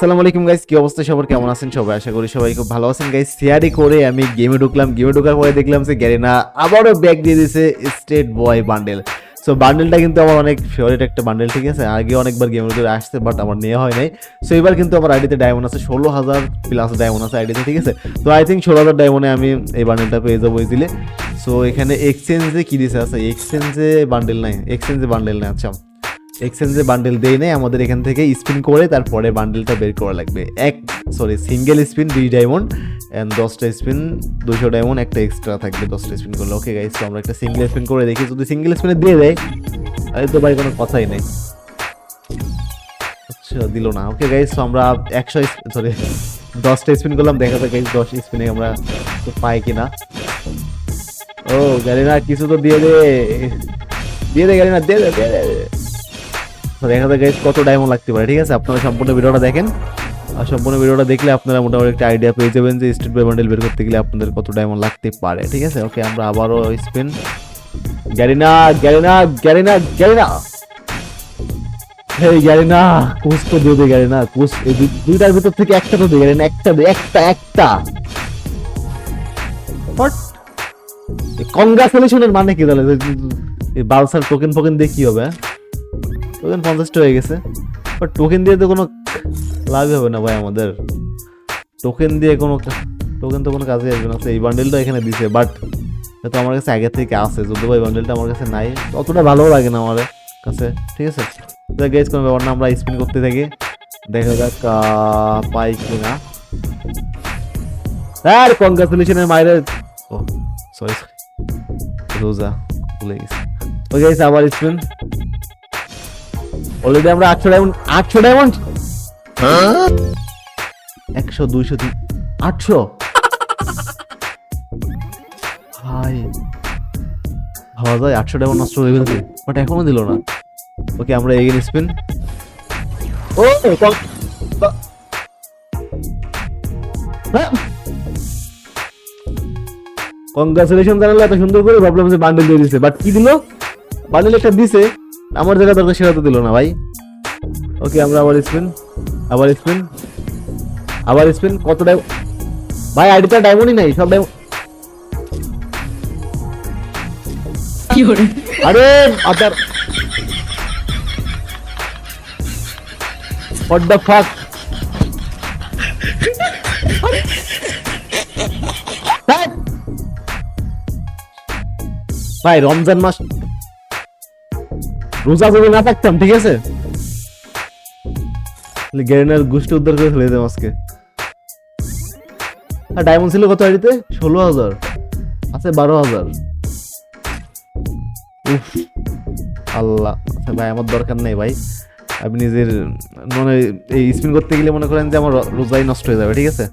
আসসালামু আলাইকুম গাইস কি অবস্থা সবার? কেমন আছেন সবাই? আশা করি সবাই খুব ভালো আছেন গাইস সিয়ারি করে আমি গেমে ঢুকলাম। গেমে ঢোকার পরে দেখলাম যে গ্যারেনা আবারও ব্যাগ দিয়ে দিয়েছে স্টেট বয় বান্ডেল সো বান্ডেলটা কিন্তু আমার অনেক ফেভারিট একটা বান্ডেল ঠিক আছে? আগে অনেকবার গেমের ভিতরে আসছে বাট আমার নেওয়া হয় নাই। সো এবার কিন্তু আমার আইডিতে ডায়মন্ড আছে ষোলো হাজার প্লাস ডায়মন্ড আছে আইডিতে ঠিক আছে? তো আই থিঙ্ক ষোলো হাজার ডায়মন্ডে আমি এই বান্ডেলটা পেয়ে যাব ইজিলে সো এখানে এক্সচেঞ্জে কি দিছে আছে? এক্সচেঞ্জে বান্ডেল নাই। এক্সচেঞ্জে বান্ডেল নাই আচ্ছা। এক্সচেঞ্জে বান্ডেল দেই নেই, আমাদের এখান থেকে স্পিন করে তারপরে বান্ডেলটা বের করা লাগবে। এক সরি সিঙ্গেল স্পিন দুই ডায়মন্ড অ্যান্ড দশটা স্পিন দুশো ডায়মন্ড একটা এক্সট্রা থাকবে দশটা স্পিন করলে। ওকে গাইস তো আমরা একটা সিঙ্গেল স্পিন করে দেখি। যদি সিঙ্গেল স্পিনে দিয়ে দেয়, তাহলে তো ভাই কোনো কথাই নেই। আচ্ছা দিল না। ওকে গাইস তো আমরা একশো সরি দশটা স্পিন করলাম। দেখা যাক গাইস দশ স্পিনে আমরা পাই কিনা। ও, গাড়ি না, কিছু তো দিয়ে দে। দিয়ে দে, গাড়ি না, দিয়ে দে দিয়ে দে। দেখা গাইস কত ডায়মন্ড লাগতে পারে, ঠিক আছে? আপনারা সম্পূর্ণ ভিডিওটা দেখেন। আর সম্পূর্ণ ভিডিওটা দেখলে আপনারা মোটামুটি একটা আইডিয়া পেয়ে যাবেন যে স্টেট বাই বান্ডেল বের করতে গেলে আপনাদের কত ডায়মন্ড লাগতে পারে, ঠিক আছে? ওকে আমরা আবারও স্পিন গ্যারিনা গ্যারিনা গ্যারিনা গ্যারিনা! এই গ্যারিনা কোচ তো মানে কি তাহলে? বালসার টোকেন ফোকেন দিয়ে কি হবে টোকেন পঞ্চাশটা হয়ে গেছে। বাট টোকেন দিয়ে তো কোনো লাভই হবে না ভাই আমাদের। টোকেন দিয়ে কোনো টোকেন তো কোনো কাজে আসবে না। এই বান্ডেলটা এখানে দিছে বাট তো আমার কাছে আগে থেকে আছে। যদি ভাই বান্ডেলটা আমার কাছে নাই, অতটা ভালো লাগে না আমার কাছে, ঠিক আছে? গেস কোনো ব্যাপার না, আমরা স্পিন করতে থাকি। দেখা যাক পাই কি না আর কংগ্রাচুলেশনের মায়ের ও সরি সরি রোজা ভুলে গেছি। গাইস আবার স্পিন অলরেডি আমরা আটশো ডায়মন্ড আটশো ডায়মন্ড একশো, দুইশো, তিন, আটশো? ভাই, ভাবা যায় আটশো ডায়মন্ড নষ্ট হয়ে গেছে বাট এখনও দিল না। ওকে আমরা এগেন স্পিন ও বা- হ্যাঁ। কংগ্রাচুলেশন জানালে, এত সুন্দর করে ভাবলাম যে বান্ডেল দিয়ে দিছে। বাট কি দিল? বান্ডেল একটা দিছে। আমার জায়গা দরকার সেটা তো দিল না ভাই। ওকে আমরা আবার স্পিন আবার স্পিন আবার স্পিন কত ডায়মন্ড ভাই আইডিটা ডায়মন্ডই নাই সব ডায়মন্ড আরে আদার হোয়াট দ্য ফাক ভাই রমজান মাস রোজা যদি না থাকতাম, ঠিক আছে? গেরিনার গোষ্ঠী উদ্ধার করে ফেলে দিতাম আজকে। আর ডায়মন্ড ছিল কত আইডিতে? ষোলো হাজার। আছে বারো হাজার। উফ, আল্লাহ। আচ্ছা ভাই, আমার দরকার নেই ভাই। আপনি নিজের, মনে এই স্পিন করতে গেলে মনে করেন যে আমার রোজাই নষ্ট হয়ে যাবে, ঠিক আছে?